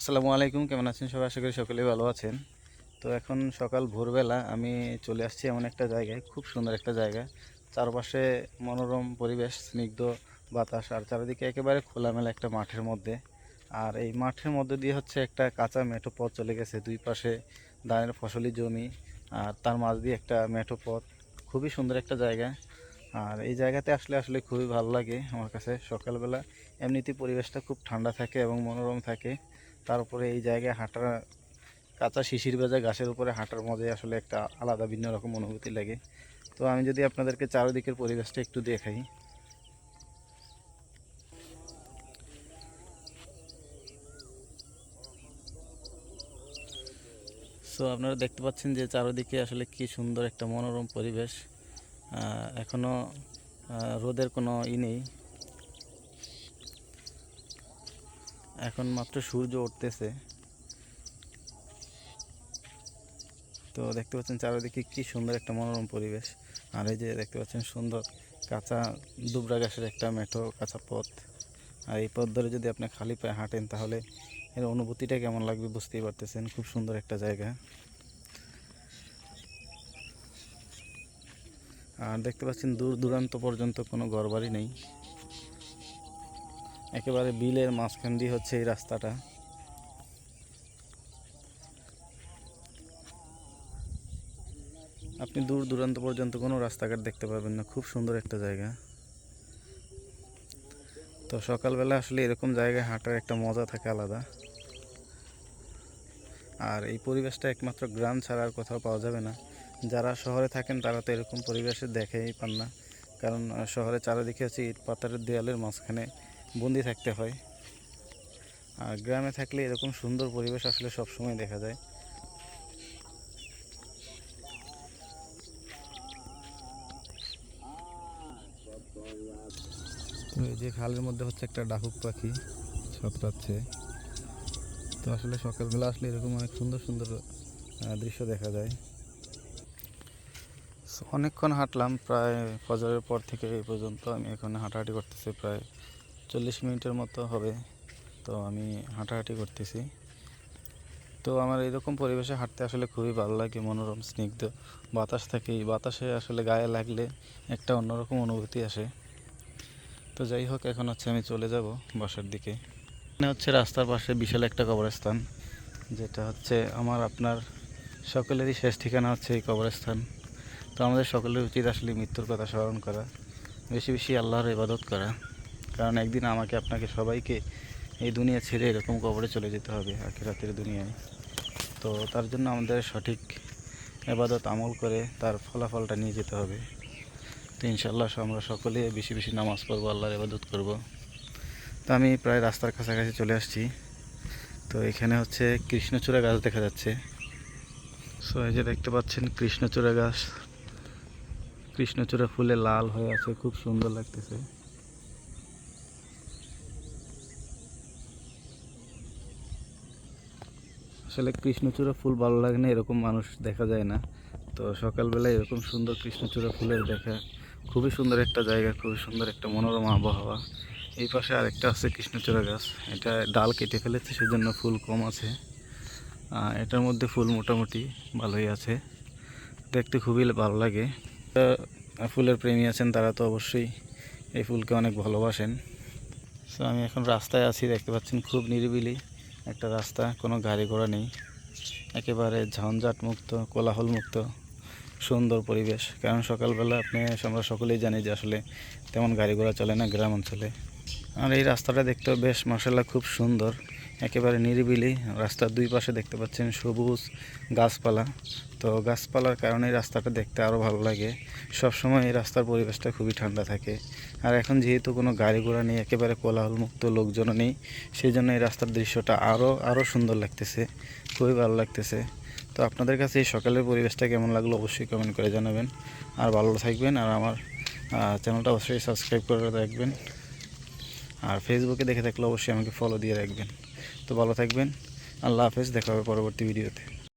আসসালামু আলাইকুম, কেমন আছেন সবাই? আশা করি সকলেই ভালো আছেন। তো এখন সকাল ভোরবেলা আমি চলে আসছি এমন একটা জায়গায়, খুব সুন্দর একটা জায়গা। চারপাশে মনোরম পরিবেশ, স্নিগ্ধ বাতাস, আর চারিদিকে একেবারে খোলামেলা একটা মাঠের মধ্যে। আর এই মাঠের মধ্যে দিয়ে হচ্ছে একটা কাঁচা মেঠো পথ চলে গেছে, দুই পাশে ধানের ফসলি জমি, আর তার মাঝ দিয়ে একটা মেঠো পথ। খুবই সুন্দর একটা জায়গা। আর এই জায়গাতে আসলে আসলে খুবই ভালো লাগে আমার কাছে। সকালবেলা এমনিতেই পরিবেশটা খুব ঠান্ডা থাকে এবং মনোরম থাকে। তার উপরে এই জায়গায় হাঁটার কাঁচা শিশির ভেজা গাছের উপরে হাঁটার মজাই আসলে একটা আলাদা ভিন্ন রকম অনুভূতি লাগে। তো আমি যদি আপনাদেরকে চারিদিকের পরিবেশটা একটু দেখাই। সো আপনারা দেখতে পাচ্ছেন যে চারিদিকে আসলে কি সুন্দর একটা মনোরম পরিবেশ। আহ, এখনও রোদের কোনো ই নেই। এখন মাত্র সূর্য উঠতেছে। তো দেখতে পাচ্ছেন চারিদিকে কি সুন্দর একটা মনোরম পরিবেশ। আর এই যে দেখতে পাচ্ছেন সুন্দর কাঁচা দুবরা গাছের একটা মেঠো কাঁচা পথ। আর এই পথ ধরে যদি আপনি খালি পায়ে হাঁটেন, তাহলে এর অনুভূতিটা কেমন লাগবে বুঝতেই পারতেছেন। খুব সুন্দর একটা জায়গা। আর দেখতে পাচ্ছেন দূর দূরান্ত পর্যন্ত কোনো ঘরবাড়ি নেই। একেবারে বিলের মাঝখান দিয়ে হচ্ছে এই রাস্তাটা। আপনি দূর দূরান্ত পর্যন্ত কোনো রাস্তাঘাট দেখতে পাবেন না, খুব সুন্দর একটা জায়গা। তো সকালবেলা আসলে এরকম জায়গায় হাঁটার একটা মজা থাকে আলাদা। আর এই পরিবেশটা একমাত্র গ্রাম ছাড়া আর কোথাও পাওয়া যাবে না। যারা শহরে থাকেন তারা তো এরকম পরিবেশে দেখেই পান না। কারণ শহরে চারিদিকে হচ্ছে ইট পাতারের দেয়ালের মাঝখানে বন্দি থাকতে হয়। আর গ্রামে থাকলে এরকম সুন্দর পরিবেশ আসলে সব সময় দেখা যায়। যে খালের মধ্যে হচ্ছে একটা ডাকুক পাখি ছত্রাচ্ছে তো আসলে সকালবেলা আসলে এরকম অনেক সুন্দর সুন্দর দৃশ্য দেখা যায়। অনেকক্ষণ হাঁটলাম, প্রায় ফজরের পর থেকে এই পর্যন্ত আমি এখন হাঁটাহাঁটি করতেছি প্রায় চল্লিশ মিনিটের মতো হবে। তো আমি হাঁটাহাঁটি করতেছি। তো আমার এরকম পরিবেশে হাঁটতে আসলে খুবই ভালো লাগে, মনোরম, স্নিগ্ধ বাতাস থাকে। এই বাতাসে আসলে গায়ে লাগলে একটা অন্যরকম অনুভূতি আসে। তো যাই হোক, এখন হচ্ছে আমি চলে যাব বাসার দিকে। এখানে হচ্ছে রাস্তার পাশে বিশাল একটা কবরস্থান, যেটা হচ্ছে আমার, আপনার সকলেরই শেষ ঠিকানা হচ্ছে এই কবরস্থান। তো আমাদের সকলের উচিত আসলে মৃত্যুর কথা স্মরণ করা, বেশি বেশি আল্লাহর ইবাদত করা। কারণ একদিন আমাকে, আপনাকে সবাইকে এই দুনিয়া ছেড়ে এরকম কবরে চলে যেতে হবে, আখিরাতের দুনিয়ায়। তো তার জন্য আমাদের সঠিক এবাদত আমল করে তার ফলাফলটা নিয়ে যেতে হবে। তো ইনশাল্লাহ আমরা সকলে বেশি বেশি নামাজ পড়ব, আল্লাহর ইবাদত করব। তো আমি প্রায় রাস্তার কাছাকাছি চলে আসছি। তো এখানে হচ্ছে কৃষ্ণচূড়া গাছ দেখা যাচ্ছে। সো এই যে দেখতে পাচ্ছেন কৃষ্ণচূড়া গাছ। কৃষ্ণচূড়া ফুলে লাল হয়ে আছে, খুব সুন্দর লাগতেছে। আসলে কৃষ্ণচূড়া ফুল ভালো লাগে না, এরকম মানুষ দেখা যায় না। তো সকালবেলায় এরকম সুন্দর কৃষ্ণচূড়া ফুলের দেখা, খুবই সুন্দর একটা জায়গা, খুবই সুন্দর একটা মনোরম আবহাওয়া। এই পাশে আরেকটা আছে কৃষ্ণচূড়া গাছ, এটা ডাল কেটে ফেলেছে, সেজন্য ফুল কম আছে। এটার মধ্যে ফুল মোটামুটি ভালোই আছে, দেখতে খুবই ভালো লাগে। ফুলের প্রেমী আছেন তারা তো অবশ্যই এই ফুলকে অনেক ভালোবাসেন। সো আমি এখন রাস্তায় আছি, দেখতে পাচ্ছেন খুব নিরিবিলি। একটা রাস্তা, কোনো গাড়ি ঘোড়া নেই। একেবারে ঝঞ্ঝাট মুক্ত, কোলাহল মুক্ত, সুন্দর পরিবেশ। কারণ সকালবেলা আপনি, আমরা সকলেই জানি যে আসলে তেমন গাড়ি ঘোড়া চলে না গ্রাম অঞ্চলে। আর এই রাস্তাটা দেখতেও বেশ মাসাল্লাহ খুব সুন্দর। একেবারে নিরিবিলি, রাস্তার দুই পাশে দেখতে পাচ্ছেন সবুজ গাছপালা। তো গাছপালার কারণে রাস্তাটা দেখতে আরও ভালো লাগে। সবসময় এই রাস্তার পরিবেশটা খুবই ঠান্ডা থাকে। আর এখন যেহেতু কোনো গাড়ি ঘোড়া নেই, একেবারে কোলাহলমুক্ত লোকজনও নেই সেই জন্য এই রাস্তার দৃশ্যটা আরও আরও সুন্দর লাগতেছে, খুবই ভালো লাগতেছে। তো আপনাদের কাছে এই সকালের পরিবেশটা কেমন লাগল অবশ্যই কমেন্ট করে জানাবেন। আর ভালো থাকবেন, আর আমার চ্যানেলটা অবশ্যই সাবস্ক্রাইব করে রাখবেন। আর ফেসবুকে দেখে থাকলে অবশ্যই আমাকে ফলো দিয়ে রাখবেন। তো ভালো থাকবেন। আল্লাহ হাফেজ দেখা হবে পরবর্তী ভিডিওতে।